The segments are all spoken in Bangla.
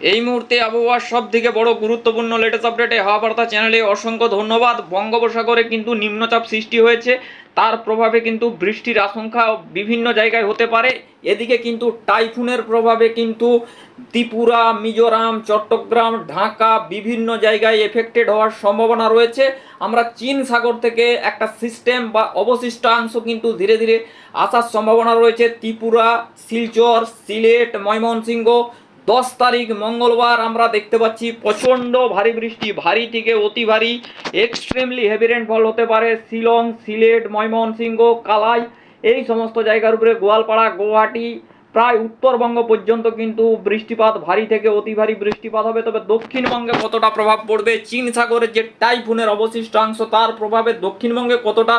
এই মুহূর্তে আবহাওয়ার সব থেকে বড় গুরুত্বপূর্ণ লেটেস্ট আপডেটে হাওয়া বার্তা চ্যানেলে অসংখ্য ধন্যবাদ। বঙ্গোপসাগরে কিন্তু নিম্নচাপ সৃষ্টি হয়েছে। তার প্রভাবে কিন্তু বৃষ্টির আশঙ্কা বিভিন্ন জায়গায় হতে পারে। এদিকে কিন্তু টাইফুনের প্রভাবে কিন্তু ত্রিপুরা, মিজোরাম, চট্টগ্রাম, ঢাকা বিভিন্ন জায়গায় এফেক্টেড হওয়ার সম্ভাবনা রয়েছে। আমরা চীন সাগর থেকে একটা সিস্টেম বা অবশিষ্টাংশ কিন্তু ধীরে ধীরে আসার সম্ভাবনা রয়েছে। ত্রিপুরা, শিলচর, সিলেট, ময়মনসিংহ দশ তারিখ মঙ্গলবার আমরা দেখতে পাচ্ছি প্রচণ্ড ভারী বৃষ্টি, ভারী থেকে অতি ভারী এক্সট্রিমলি হেভি রেনফল হতে পারে শিলং, সিলেট, ময়মনসিংহ, কালাই, এই সমস্ত জায়গার উপরে গোয়ালপাড়া, গুয়াহাটি, প্রায় উত্তরবঙ্গ পর্যন্ত কিন্তু বৃষ্টিপাত ভারী থেকে অতি ভারী বৃষ্টিপাত হবে। তবে দক্ষিণবঙ্গে কতটা প্রভাব পড়বে? চীন সাগরের যে টাইফুনের অবশিষ্টাংশ তার প্রভাবে দক্ষিণবঙ্গে কতটা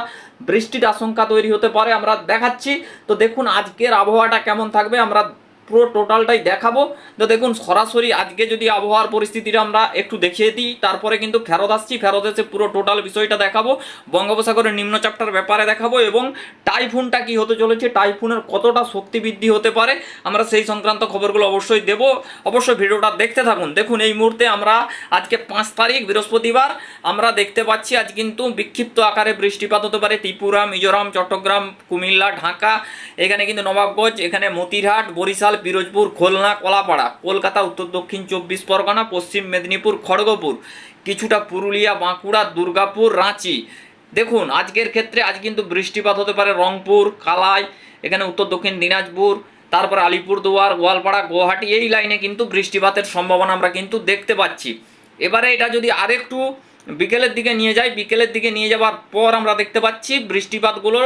বৃষ্টির আশঙ্কা তৈরি হতে পারে আমরা দেখাচ্ছি। তো দেখুন আজকের আবহাওয়াটা কেমন থাকবে, আমরা পুরো টোটালটাই দেখাবো। তো দেখুন, সরাসরি আজকে যদি আবহাওয়ার পরিস্থিতিটা আমরা একটু দেখিয়ে দিই, তারপরে কিন্তু ফেরত আসছি। ফেরত এসে পুরো টোটাল বিষয়টা দেখাবো, বঙ্গোপসাগরের নিম্নচাপটার ব্যাপারে দেখাবো এবং টাইফুনটা কি হতে চলেছে, টাইফুনের কতটা শক্তি বৃদ্ধি হতে পারে, আমরা সেই সংক্রান্ত খবরগুলো অবশ্যই দেব। অবশ্যই ভিডিওটা দেখতে থাকুন। দেখুন, এই মুহূর্তে আমরা আজকে পাঁচ তারিখ, বৃহস্পতিবার, আমরা দেখতে পাচ্ছি আজ কিন্তু বিক্ষিপ্ত আকারে বৃষ্টিপাত হতে পারে। ত্রিপুরা, মিজোরাম, চট্টগ্রাম, কুমিল্লা, ঢাকা, এখানে কিন্তু নবাবগঞ্জ, এখানে মতিরহাট, বরিশাল পিরোজপুর খুলনা, কলাপাড়া, কলকাতা, উত্তর দক্ষিণ চব্বিশ পরগনা, পশ্চিম মেদিনীপুর, খড়গপুর, কিছুটা পুরুলিয়া, বাঁকুড়া, দুর্গাপুর, রাঁচি। দেখুন, আজকের ক্ষেত্রে আজ কিন্তু বৃষ্টিপাত হতে পারে রংপুর, কালাই, এখানে উত্তর দক্ষিণ দিনাজপুর, তারপর আলিপুরদুয়ার, গোয়ালপাড়া, গুয়াহাটি, এই লাইনে কিন্তু বৃষ্টিপাতের সম্ভাবনা আমরা কিন্তু দেখতে পাচ্ছি। এবারে এটা যদি আরেকটু বিকেলের দিকে নিয়ে যাই, বিকেলের দিকে নিয়ে যাওয়ার পর আমরা দেখতে পাচ্ছি বৃষ্টিপাতগুলো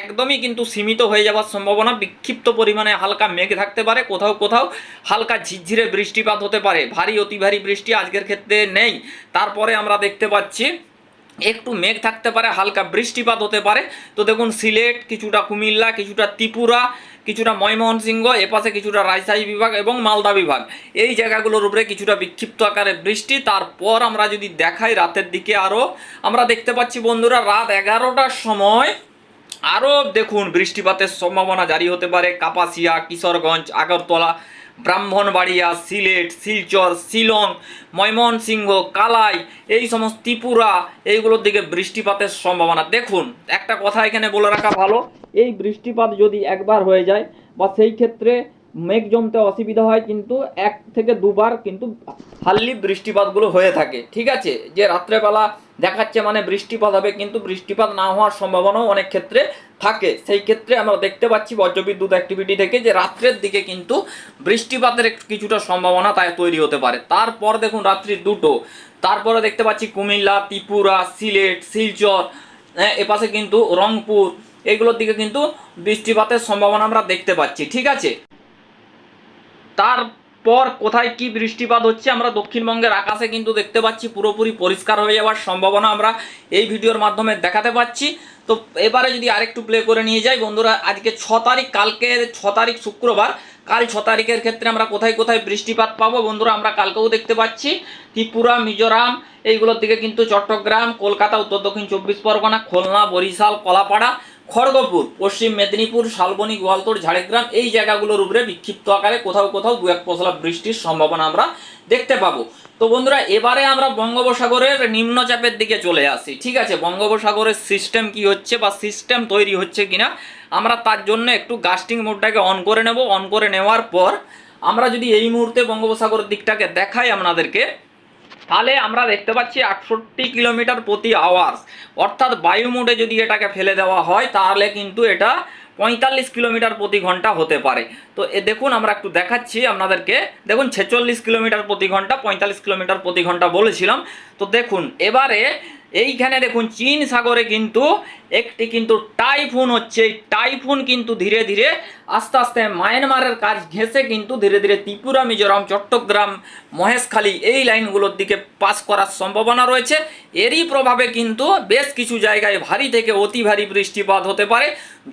একদমই কিন্তু সীমিত হয়ে যাওয়ার সম্ভাবনা, বিক্ষিপ্ত পরিমাণে হালকা মেঘ থাকতে পারে, কোথাও কোথাও হালকা ঝিরঝিরে বৃষ্টিপাত হতে পারে, ভারী, অতি ভারী বৃষ্টি আজকের ক্ষেত্রে নেই। তারপরে আমরা দেখতে পাচ্ছি একটু মেঘ থাকতে পারে, হালকা বৃষ্টিপাত হতে পারে। তো দেখুন, সিলেট, কিছুটা কুমিল্লা, কিছুটা ত্রিপুরা, কিছুটা ময়মনসিংহ, এপাশে কিছুটা রাজশাহী বিভাগ এবং মালদা বিভাগ। এই জায়গাগুলোর উপরে কিছুটা বিক্ষিপ্ত আকারে বৃষ্টি। তারপর আমরা যদি দেখাই রাতের দিকে আরও আমরা দেখতে পাচ্ছি বন্ধুরা, রাত এগারোটার সময় আরও দেখুন বৃষ্টিপাতের সম্ভাবনা জারি হতে পারে। কাপাসিয়া, কিশোরগঞ্জ, আগরতলা ব্রাহ্মণবাড়িয়া, সিলেট, শিলচর, শিলং, ময়মনসিংহ, কালাই, এই সমস্ত ত্রিপুরা, এইগুলোর দিকে বৃষ্টিপাতের সম্ভাবনা। দেখুন, একটা কথা এখানে বলে রাখা ভালো, এই বৃষ্টিপাত যদি একবার হয়ে যায়, বা সেই ক্ষেত্রে মেঘ জমতে অসুবিধা হয় কিন্তু এক থেকে দুবার কিন্তু হাল্লি বৃষ্টিপাতগুলো হয়ে থাকে, ঠিক আছে? যে রাত্রেবেলা দেখাচ্ছে মানে বৃষ্টিপাত হবে কিন্তু বৃষ্টিপাত না হওয়ার সম্ভাবনাও অনেক ক্ষেত্রে থাকে। সেই ক্ষেত্রে আমরা দেখতে পাচ্ছি বজ্রবিদ্যুৎ অ্যাক্টিভিটি থেকে যে রাত্রের দিকে কিন্তু বৃষ্টিপাতের কিছুটা সম্ভাবনা তাই তৈরি হতে পারে। তারপর দেখুন রাত্রি দুটো। তারপরে দেখতে পাচ্ছি কুমিল্লা, ত্রিপুরা, সিলেট, শিলচর হ্যাঁ এপাশে কিন্তু রংপুর, এগুলোর দিকে কিন্তু বৃষ্টিপাতের সম্ভাবনা আমরা দেখতে পাচ্ছি, ঠিক আছে? তারপর কোথায় কি বৃষ্টিপাত হচ্ছে আমরা দক্ষিণবঙ্গের আকাশে কিন্তু দেখতে পাচ্ছি, পুরোপুরি পরিষ্কার হয়ে যাওয়ার সম্ভাবনা আমরা এই ভিডিওর মাধ্যমে দেখাতে পাচ্ছি। তো এবারে যদি আরেকটু প্লে করে নিয়ে যাই, বন্ধুরা, আজকে ছ তারিখ, কালকে ছ তারিখ শুক্রবার, কাল ছ তারিখের ক্ষেত্রে আমরা কোথায় কোথায় বৃষ্টিপাত পাবো, বন্ধুরা, আমরা কালকেও দেখতে পাচ্ছি। ত্রিপুরা, মিজোরাম, এইগুলোর দিকে কিন্তু চট্টগ্রাম, কলকাতা, উত্তর দক্ষিণ চব্বিশ পরগনা, খুলনা, বরিশাল, কলাপাড়া খড়গপুর, পশ্চিম মেদিনীপুর, শালবনী গোয়ালতোড় ঝাড়গ্রাম এই জায়গাগুলোর উপরে বিক্ষিপ্ত আকারে কোথাও কোথাও দু এক পশলা বৃষ্টির সম্ভাবনা আমরা দেখতে পাবো। তো বন্ধুরা, এবারে আমরা বঙ্গোপসাগরের নিম্নচাপের দিকে চলে আসি। ঠিক আছে, বঙ্গোপসাগরের সিস্টেম কি হচ্ছে বা সিস্টেম তৈরি হচ্ছে কিনা, আমরা তার জন্য একটু গাস্টিং মোডটাকে অন করে নেব। অন করে নেওয়ার পর আমরা যদি এই মুহূর্তে বঙ্গোপসাগরের দিকটাকে দেখাই আপনাদেরকে তাহলে আমরা দেখতে পাচ্ছি আটষট্টি কিলোমিটার প্রতি আওয়ার্স অর্থাৎ বায়ু মোডে যদি এটাকে ফেলে দেওয়া হয়, তাহলে কিন্তু এটা পঁয়তাল্লিশ কিলোমিটার প্রতি ঘণ্টা হতে পারে। তো এ দেখুন, আমরা একটু দেখাচ্ছি আপনাদেরকে। দেখুন, ছেচল্লিশ কিলোমিটার প্রতি ঘণ্টা, পঁয়তাল্লিশ কিলোমিটার প্রতি ঘণ্টা বলেছিলাম। তো দেখুন, এবারে এইখানে দেখুন, চীন সাগরে কিন্তু একটি কিন্তু টাইফুন হচ্ছে। এই টাইফুন কিন্তু ধীরে ধীরে আস্তে আস্তে মায়ানমারের কাজ ঘেঁষে কিন্তু ধীরে ধীরে ত্রিপুরা, মিজোরাম, চট্টগ্রাম, মহেশখালী এই লাইনগুলোর দিকে পাস করার সম্ভাবনা রয়েছে। এরই প্রভাবে কিন্তু বেশ কিছু জায়গায় ভারী থেকে অতি ভারী বৃষ্টিপাত হতে পারে।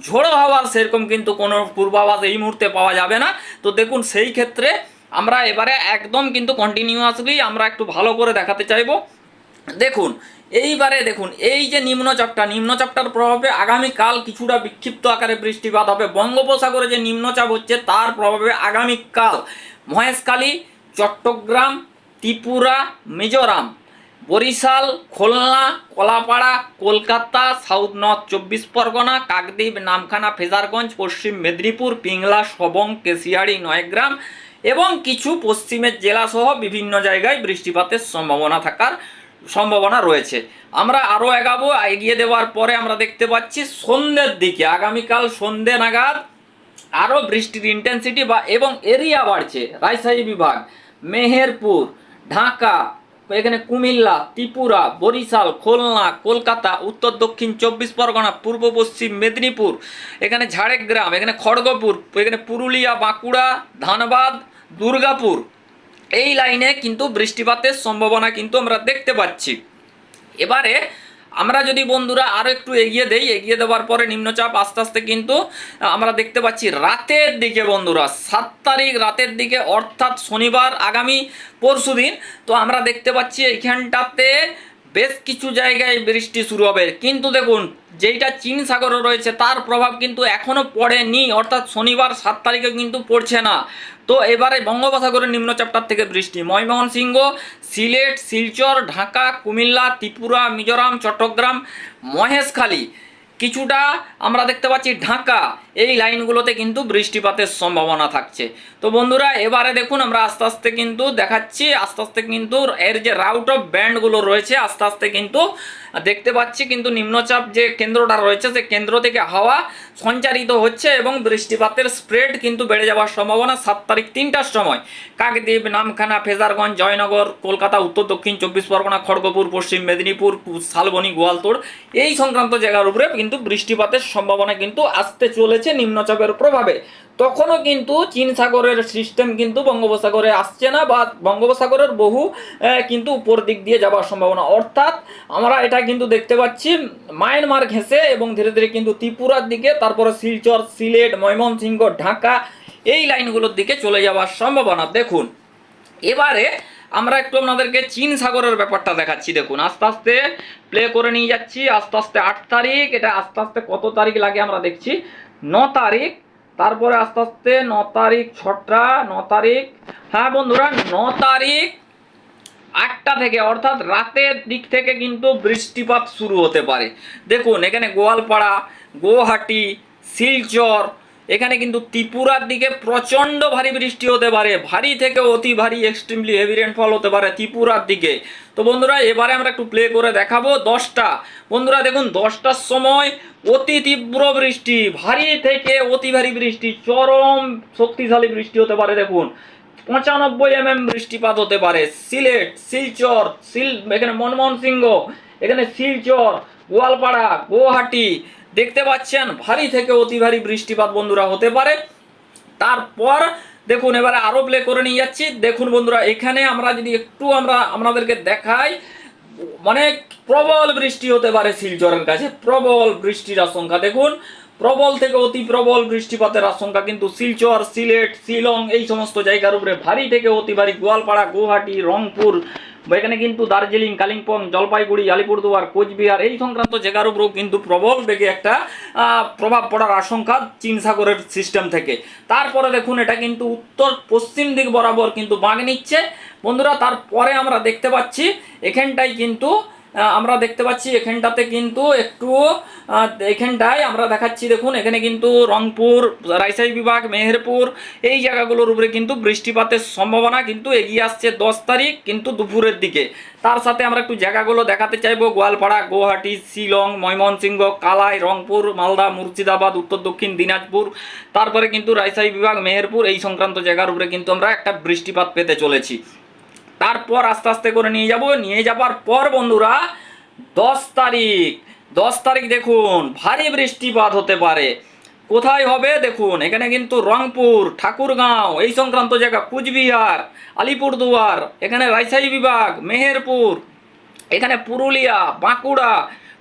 ঝোড়ো হওয়ার সেরকম কিন্তু কোনো পূর্বাভাস এই মুহূর্তে পাওয়া যাবে না। তো দেখুন, সেই ক্ষেত্রে আমরা এবারে একদম কিন্তু কন্টিনিউয়াসলি আমরা একটু ভালো করে দেখাতে চাইব। দেখুন, এইবারে দেখুন, এই যে নিম্নচাপটা নিম্নচাপটার প্রভাবে আগামীকাল কিছুটা বিক্ষিপ্ত আকারে বৃষ্টিপাত হবে। বঙ্গোপসাগরে যে নিম্নচাপ হচ্ছে, তার প্রভাবে আগামীকাল মহেশখালী, চট্টগ্রাম, ত্রিপুরা, মিজোরাম, বরিশাল, খুলনা, কলাপাড়া, কলকাতা, সাউথ নর্থ চব্বিশ পরগনা, কাকদ্বীপ, নামখানা, ফেজারগঞ্জ, পশ্চিম মেদিনীপুর, পিংলা, সবং, কেশিয়াড়ি, নয়গ্রাম এবং কিছু পশ্চিমের জেলাসহ বিভিন্ন জায়গায় বৃষ্টিপাতের সম্ভাবনা থাকার সম্ভাবনা রয়েছে। আমরা আরও এগাবো, এগিয়ে দেওয়ার পরে আমরা দেখতে পাচ্ছি সন্ধ্যের দিকে, আগামীকাল সন্ধ্যে নাগাদ আরও বৃষ্টির ইন্টেন্সিটি বা, এবং এরিয়া বাড়ছে। রাজশাহী বিভাগ, মেহেরপুর, ঢাকা, এখানে কুমিল্লা, ত্রিপুরা, বরিশাল, খুলনা, কলকাতা, উত্তর, দক্ষিণ চব্বিশ পরগনা, পূর্ব পশ্চিম মেদিনীপুর, এখানে ঝাড়গ্রাম, এখানে খড়গপুর, এখানে পুরুলিয়া, বাঁকুড়া, ধানবাদ, দুর্গাপুর। এই লাইনে কিন্তু বৃষ্টিপাতের সম্ভাবনা কিন্তু আমরা দেখতে পাচ্ছি। এবারে আমরা যদি বন্ধুরা আরও একটু এগিয়ে দেই, এগিয়ে দেওয়ার পরে নিম্নচাপ আস্তে আস্তে কিন্তু আমরা দেখতে পাচ্ছি রাতের দিকে বন্ধুরা, সাত তারিখ রাতের দিকে অর্থাৎ শনিবার আগামী পরশু দিন তো আমরা দেখতে পাচ্ছি এইখানটাতে বেশ কিছু জায়গায় বৃষ্টি শুরু হবে। কিন্তু দেখুন, যেইটা চীন সাগরে রয়েছে, তার প্রভাব কিন্তু এখনও পড়েনি। অর্থাৎ শনিবার সাত তারিখে কিন্তু পড়ছে না। তো এবারে বঙ্গোপসাগরের নিম্নচাপটার থেকে বৃষ্টি। ময়মোহন সিংহ সিলেট, শিলচর, ঢাকা, কুমিল্লা, ত্রিপুরা, মিজোরাম, চট্টগ্রাম, মহেশখালী। কিছুটা আমরা দেখতে পাচ্ছি ঢাকা। এই লাইনগুলোতে কিন্তু বৃষ্টিপাতের সম্ভাবনা থাকছে। তো বন্ধুরা, এবারে দেখুন আমরা আস্তে আস্তে কিন্তু দেখাচ্ছি, আস্তে আস্তে কিন্তু এর যে রাউট অফ ব্যান্ডগুলো রয়েছে, আস্তে আস্তে কিন্তু দেখতে পাচ্ছি কিন্তু নিম্নচাপ যে কেন্দ্রটা রয়েছে, সে কেন্দ্র থেকে হাওয়া সঞ্চারিত হচ্ছে এবং বৃষ্টিপাতের স্প্রেড কিন্তু বেড়ে যাওয়ার সম্ভাবনা সাত তারিখ তিনটার সময়। কাকদ্বীপ, নামখানা, ফেজারগঞ্জ, জয়নগর, কলকাতা, উত্তর, দক্ষিণ চব্বিশ পরগনা, খড়গপুর, পশ্চিম মেদিনীপুর শালবনী, গোয়ালতোড় এই সংক্রান্ত জায়গার উপরে কিন্তু বৃষ্টিপাতের সম্ভাবনা কিন্তু আসতে চলেছে নিম্নচাপের প্রভাবে। তখনও কিন্তু চীন সাগরের সিস্টেম কিন্তু বঙ্গোপসাগরে আসছে না বা বঙ্গোপসাগরের বহু কিন্তু উপর দিক দিয়ে যাওয়ার সম্ভাবনা। অর্থাৎ আমরা এটা কিন্তু দেখতে পাচ্ছি, মায়ানমার ঘেঁষে এবং ধীরে ধীরে কিন্তু ত্রিপুরার দিকে, তারপরে শিলচর, সিলেট, ময়মনসিংহ, ঢাকা, এই লাইনগুলোর দিকে চলে যাওয়ার সম্ভাবনা। দেখুন, এবারে আমরা একটু আপনাদেরকে চীন সাগরের ব্যাপারটা দেখাচ্ছি। দেখুন, আস্তে আস্তে প্লে করে নিয়ে যাচ্ছি, আস্তে আস্তে আট তারিখ, এটা আস্তে আস্তে কত তারিখ লাগে আমরা দেখছি? ন তারিখ তারপরে আস্তে আস্তে ন তারিখ ছটা, ন তারিখ হ্যাঁ বন্ধুরা, ন তারিখ আটটা থেকে, অর্থাৎ রাতের দিক থেকে কিন্তু বৃষ্টিপাত শুরু হতে পারে। দেখুন, এখানে গোয়ালপাড়া গুয়াহাটি শিলচর এখানে কিন্তু ত্রিপুরার দিকে প্রচণ্ড ভারী বৃষ্টি হতে পারে, ভারী থেকে অতি ভারী এক্সট্রিমলি হেভি রেনফল হতে পারে ত্রিপুরার দিকে। তো বন্ধুরা, এবারে আমরা একটু প্লে করে দেখাবো দশটা। বন্ধুরা, দেখুন, দশটার সময় অতি তীব্র বৃষ্টি, ভারী থেকে অতি ভারী বৃষ্টি, চরম শক্তিশালী বৃষ্টি হতে পারে, দেখুন। পঁচানব্বই এম এম বৃষ্টিপাত হতে পারে, সিলেট, শিলচর, শিল এখানে মনমোহন সিংহ, এখানে শিলচর, গোয়ালপাড়া, গুয়াহাটি দেখতে পাচ্ছেন, ভারী থেকে অতি ভারী বৃষ্টিপাত বন্ধুরা হতে পারে। তারপর দেখুন, এবারে আরও প্লে করে নিয়ে যাচ্ছি। দেখুন বন্ধুরা, এখানে আমরা যদি একটু আমরা আপনাদেরকে দেখাই মানে প্রবল বৃষ্টি হতে পারে শিলচরের কাছে। প্রবল বৃষ্টির আশঙ্কা, দেখুন। প্রবল থেকে অতি প্রবল বৃষ্টিপাতের আশঙ্কা কিন্তু শিলচর, সিলেট, শিলং, এই সমস্ত জায়গার উপরে ভারী থেকে অতি ভারী গোয়ালপাড়া, গুয়াহাটি, রংপুর এখানে কিন্তু দার্জিলিং, কালিম্পং, জলপাইগুড়ি, আলিপুরদুয়ার, কোচবিহার এই সংক্রান্ত জায়গার উপরেও কিন্তু প্রবল বেগে একটা প্রভাব পড়ার আশঙ্কা চীন সাগরের সিস্টেম থেকে। তারপরে দেখুন, এটা কিন্তু উত্তর পশ্চিম দিক বরাবর কিন্তু বাঘ নিচ্ছে। বন্ধুরা, তারপরে আমরা দেখতে পাচ্ছি এখানটাই কিন্তু আমরা দেখতে পাচ্ছি এখানটাতে কিন্তু একটু এখানটায় আমরা দেখাচ্ছি, দেখুন, এখানে কিন্তু রংপুর, রাজশাহী বিভাগ, মেহেরপুর, এই জায়গাগুলোর উপরে কিন্তু বৃষ্টিপাতের সম্ভাবনা কিন্তু এগিয়ে আসছে দশ তারিখ, কিন্তু দুপুরের দিকে। তার সাথে আমরা একটু জায়গাগুলো দেখাতে চাইব, গোয়ালপাড়া, গুয়াহাটি, শিলং, ময়মনসিংহ, কালাই, রংপুর, মালদা, মুর্শিদাবাদ, উত্তর দক্ষিণ, দিনাজপুর, তারপরে কিন্তু রাজশাহী বিভাগ, মেহেরপুর, এই সংক্রান্ত জায়গার উপরে কিন্তু আমরা একটা বৃষ্টিপাত পেতে চলেছি। তারপর আস্তে আস্তে করে নিয়ে যাব। নিয়ে যাবার পর বন্ধুরা, দশ তারিখ দশ তারিখ দেখুন, ভারী বৃষ্টিপাত হতে পারে। কোথায় হবে দেখুন, এখানে কিন্তু রংপুর, ঠাকুরগাঁও, এই সংক্রান্ত জায়গা, কুচবিহার, আলিপুরদুয়ার, এখানে রাজশাহী বিভাগ, মেহেরপুর, এখানে পুরুলিয়া, বাঁকুড়া,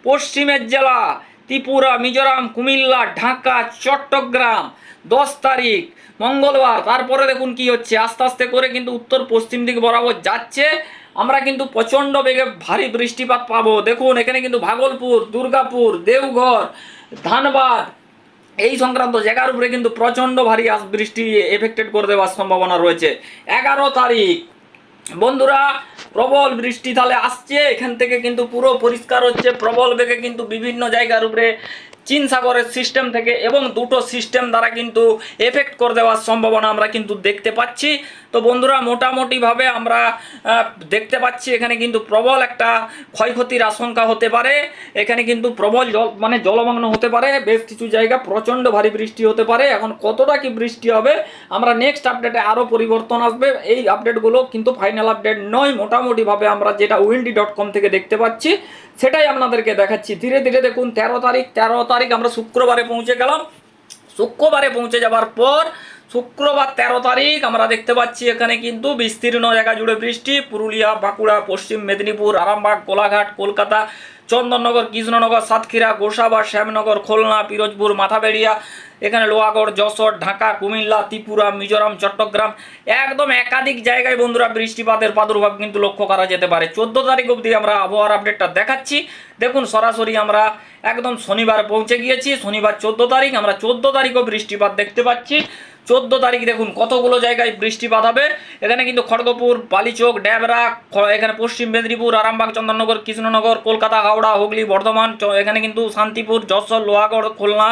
পশ্চিমের জেলা, ত্রিপুরা, মিজোরাম, কুমিল্লা, ঢাকা, চট্টগ্রাম দশ তারিখ, মঙ্গলবার। তারপরে দেখুন কি হচ্ছে, আস্তে আস্তে করে কিন্তু উত্তর পশ্চিম দিক বরাবর যাচ্ছে। আমরা কিন্তু প্রচণ্ড বেগে ভারী বৃষ্টিপাত পাবো। দেখুন, এখানে কিন্তু ভাগলপুর, দুর্গাপুর, দেওঘর, ধানবাদ, এই সংক্রান্ত জায়গার উপরে কিন্তু প্রচণ্ড ভারী বৃষ্টি এফেক্টেড করে দেওয়ার সম্ভাবনা রয়েছে। এগারো তারিখ। বন্ধুরা, প্রবল বৃষ্টি তাহলে আসছে। এখান থেকে কিন্তু পুরো পরিষ্কার হচ্ছে। প্রবল বেগে কিন্তু বিভিন্ন জায়গার উপরে চীন সাগরের সিস্টেম থেকে এবং দুটো সিস্টেম দ্বারা কিন্তু এফেক্ট করে দেওয়ার সম্ভাবনা আমরা কিন্তু দেখতে পাচ্ছি। তো বন্ধুরা, মোটামুটিভাবে আমরা দেখতে পাচ্ছি এখানে কিন্তু প্রবল একটা ক্ষয়ক্ষতির আশঙ্কা হতে পারে। এখানে কিন্তু প্রবল জল মানে জলমগ্ন হতে পারে। বেশ কিছু জায়গা প্রচণ্ড ভারী বৃষ্টি হতে পারে। এখন কতটা কি বৃষ্টি হবে, আমরা নেক্সট আপডেটে আরও পরিবর্তন আসবে। এই আপডেটগুলো কিন্তু ফাইনাল আপডেট নয়। মোটামুটিভাবে আমরা যেটা উইন্ডি ডট কম থেকে দেখতে পাচ্ছি সেটাই আপনাদেরকে দেখাচ্ছি। ধীরে ধীরে দেখুন, তেরো তারিখ তেরো তারিখ আমরা শুক্রবারে পৌঁছে গেলাম। শুক্রবারে পৌঁছে যাবার পর শুক্রবার তেরো তারিখ আমরা দেখতে পাচ্ছি, এখানে কিন্তু বিস্তীর্ণ জায়গা জুড়ে বৃষ্টি। পুরুলিয়া, বাঁকুড়া, পশ্চিম মেদিনীপুর, আরামবাগ, কোলাঘাট, কলকাতা চন্দননগর, কৃষ্ণনগর, সাতক্ষীরা, গোসাবা, শ্যামনগর, খুলনা, পিরোজপুর, মাথাবেড়িয়া, এখানে লোহাগড়, যশোর, ঢাকা, কুমিল্লা, ত্রিপুরা, মিজোরাম, চট্টগ্রাম, একদম একাধিক জায়গায় বন্ধুরা বৃষ্টিপাতের প্রাদুর্ভাব কিন্তু লক্ষ্য করা যেতে পারে। চোদ্দ তারিখ অবধি আমরা আবহাওয়ার আপডেটটা দেখাচ্ছি। দেখুন, সরাসরি আমরা একদম শনিবার পৌঁছে গিয়েছি। শনিবার চোদ্দ তারিখ, আমরা চোদ্দ তারিখও বৃষ্টিপাত দেখতে পাচ্ছি। চোদ্দ তারিখ দেখুন, কতগুলো জায়গায় বৃষ্টিপাত হবে? এখানে কিন্তু খড়গপুর, বালিচোক ড্যাবরা এখানে পশ্চিম মেদিনীপুর, আরামবাগ, চন্দননগর, কৃষ্ণনগর, কলকাতা, হাওড়া, হুগলি, বর্ধমান এখানে কিন্তু শান্তিপুর, যশোর, লোহাগড়, খুলনা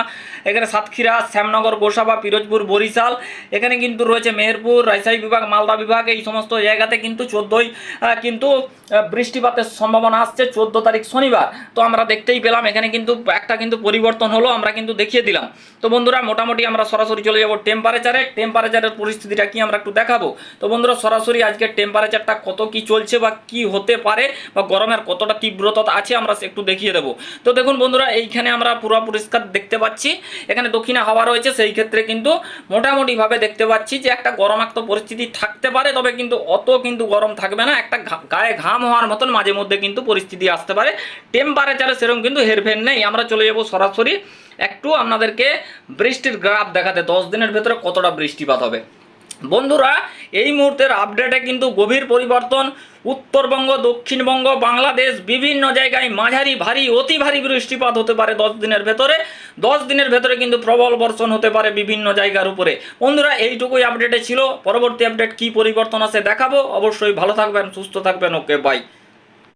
এখানে সাতক্ষীরা, শ্যামনগর, গোসাবা, পিরোজপুর, বরিশাল, এখানে কিন্তু রয়েছে মেহেরপুর, রাজশাহী বিভাগ, মালদা বিভাগ, এই সমস্ত জায়গাতে কিন্তু চোদ্দোই কিন্তু বৃষ্টিপাতের সম্ভাবনা আসছে চোদ্দ তারিখ শনিবার। তো আমরা দেখতেই পেলাম এখানে কিন্তু একটা কিন্তু পরিবর্তন হলো, আমরা কিন্তু দেখিয়ে দিলাম। তো বন্ধুরা, মোটামুটি আমরা সরাসরি চলে যাব টেম্পারেচারে টেম্পারেচারের পরিস্থিতিটা কি আমরা একটু দেখাবো? তো বন্ধুরা, সরাসরি আজকে টেম্পারেচারটা কত কি চলছে বা কি হতে পারে বা গরমের কতটা তীব্রতা আছে, আমরা একটু দেখিয়ে দেবো। তো দেখুন বন্ধুরা, এইখানে আমরা পুরো পরিষ্কার দেখতে পাচ্ছি। এখানে দক্ষিণে হাওয়া রয়েছে, সেই ক্ষেত্রে কিন্তু মোটামুটিভাবে দেখতে পাচ্ছি যে একটা গরমাক্ত পরিস্থিতি থাকতে পারে, তবে কিন্তু অত কিন্তু গরম থাকবে না, একটা গায়ে ঘাম হওয়ার মতন মাঝে মধ্যে কিন্তু পরিস্থিতি আসতে পারে। টেম্পারেচারে সেরকম কিন্তু হেরফের নেই, আমরা চলে যাব সরাসরি একটু আপনাদেরকে বৃষ্টির গ্রাফ দেখাতে, দশ দিনের ভেতরে কতটা বৃষ্টিপাত হবে। বন্ধুরা, এই মুহূর্তের আপডেটে কিন্তু গভীর পরিবর্তন। উত্তরবঙ্গ, দক্ষিণবঙ্গ, বাংলাদেশ, বিভিন্ন জায়গায় মাঝারি ভারী, অতি ভারী বৃষ্টিপাত হতে পারে দশ দিনের ভেতরে। দশ দিনের ভেতরে কিন্তু প্রবল বর্ষণ হতে পারে বিভিন্ন জায়গার উপরে। বন্ধুরা, এইটুকুই আপডেটে ছিল। পরবর্তী আপডেট কি পরিবর্তন আছে দেখাবো। অবশ্যই ভালো থাকবেন, সুস্থ থাকবেন। Okay bye